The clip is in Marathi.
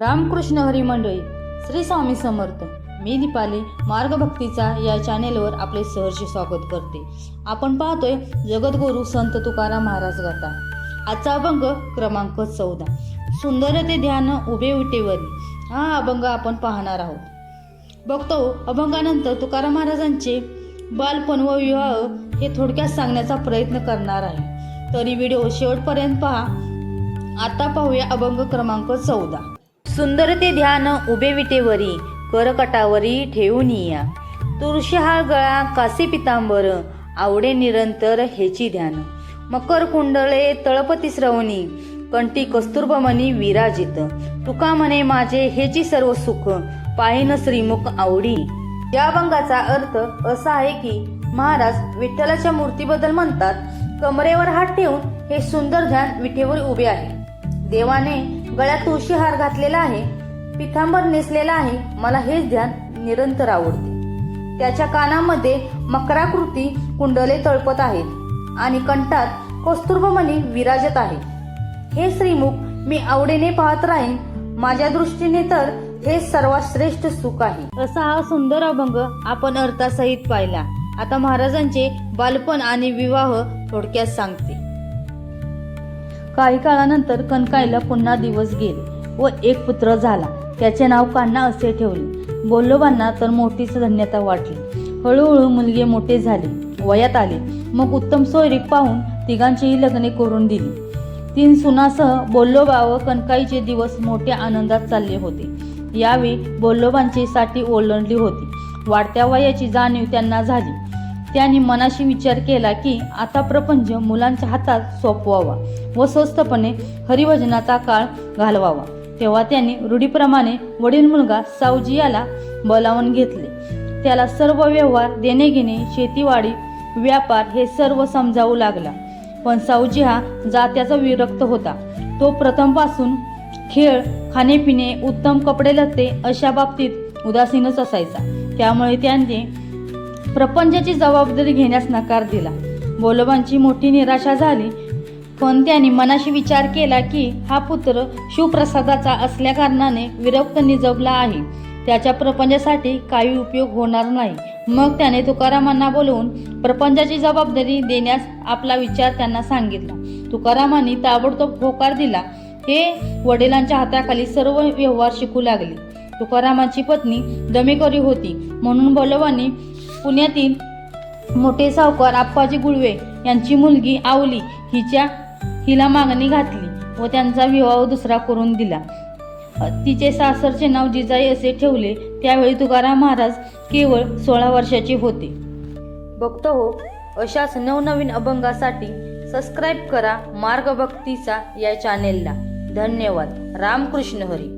रामकृष्ण हरी मंडळी श्री स्वामी समर्थ. मी दीपाली मार्गभक्तीचा या चॅनेलवर आपले सहर्ष स्वागत करते. आपण पाहतोय जगद्गुरू संत तुकाराम महाराज गाथा. आजचा अभंग क्रमांक चौदा. सुंदर ते ध्यान उभे विटेवरी हा अभंग आपण पाहणार आहोत. बघतो अभंगानंतर तुकाराम महाराजांचे बालपण व विवाह हे थोडक्यात सांगण्याचा प्रयत्न करणार आहे. तरी व्हिडिओ शेवटपर्यंत पहा. आता पाहूया अभंग क्रमांक चौदा. सुंदर ते ध्यान उभे विटेवरी करकटावरी ठेवून या. तुळशीहार गळा कासे पितांबर आवडे निरंतर हेची ध्यान. मकर कुंडळे तळपती श्रवणी कंटी कस्तुर्बमणी विराजित. तुका म्हणे माझे हेची सर्व सुख पाहिन श्रीमुख आवडी. या अभंगाचा अर्थ असा आहे की महाराज विठ्ठलाच्या मूर्तीबद्दल म्हणतात कमरेवर हात ठेवून हे सुंदर ध्यान विठेवर उभे आहे. देवाने गळ्यात तुळशी हार घातलेला आहे पिथांबर नेसलेला आहे मला हेच ध्यान निरंतर आवडते. त्याच्या कानामध्ये मकराकृती कुंडले तळपत आहेत आणि कंठात कस्तुर्बमणी विराजत आहे. हे श्रीमुख मी आवडीने पाहत राहीन माझ्या दृष्टीने तर हे सर्वात श्रेष्ठ सुख आहे. असा हा सुंदर अभंग आपण अर्थासहित पाहिला. आता महाराजांचे बालपण आणि विवाह थोडक्यात सांगते. काही काळानंतर कनकाईला पुन्हा दिवस गेले व एक पुत्र झाला. त्याचे नाव कान्हा असे ठेवले. बोल्लोबांना तर मोठीच धन्यता वाटली. हळूहळू मुलगे मोठे झाले वयात आले. मग उत्तम सोयरीक पाहून तिघांचीही लग्ने करून दिली. तीन सुनासह बोल्लोबा व कनकाईचे दिवस मोठ्या आनंदात चालले होते. यावेळी बोल्लोबांची साठी ओलांडली होती. वाढत्या वयाची जाणीव त्यांना झाली. त्यांनी मनाशी विचार केला की आता प्रपंच मुलांच्या हातात सोपवावा व स्वस्तपणे हरिभजनाचा काळ घालवावा. तेव्हा त्यांनी रूढीप्रमाणे वडील मुलगा सावजी याला बोलावून घेतले. त्याला सर्व व्यवहार देणे घेणे शेतीवाडी व्यापार हे सर्व समजावू लागला. पण सावजी हा जात्याचा विरक्त होता. तो प्रथमपासून खेळ खाणेपिणे उत्तम कपडे लत्ते अशा बाबतीत उदासीनच असायचा. त्यामुळे त्यांनी प्रपंचाची जबाबदारी घेण्यास नकार दिला. बोलोबांची मोठी निराशा झाली. पण त्यांनी मनाशी विचार केला की हा पुत्र शिवप्रसादाचा असल्याकारणाने विरक्त निजबला आहे. त्याच्या प्रपंचासाठी काही उपयोग होणार नाही. मग त्याने तुकारामांना बोलवून प्रपंचाची जबाबदारी देण्यास आपला विचार त्यांना सांगितला. तुकारामांनी ताबडतोब होकार दिला. हे वडिलांच्या हाताखाली सर्व व्यवहार शिकू लागले. तुकारामांची पत्नी दमेकरी होती. म्हणून बोलोबांनी पुण्यातील मोठे सावकार आप्पाजी गुळवे यांची मुलगी आवली हिच्या हिला मागणी घातली व त्यांचा विवाह दुसरा करून दिला. तिचे सासरचे नाव जिजाई असे ठेवले. त्यावेळी तुकाराम महाराज केवळ सोळा वर्षाचे होते. बघतो हो अशाच नवनवीन अभंगासाठी सबस्क्राईब करा मार्गभक्तीचा या चॅनेलला धन्यवाद. रामकृष्ण हरी.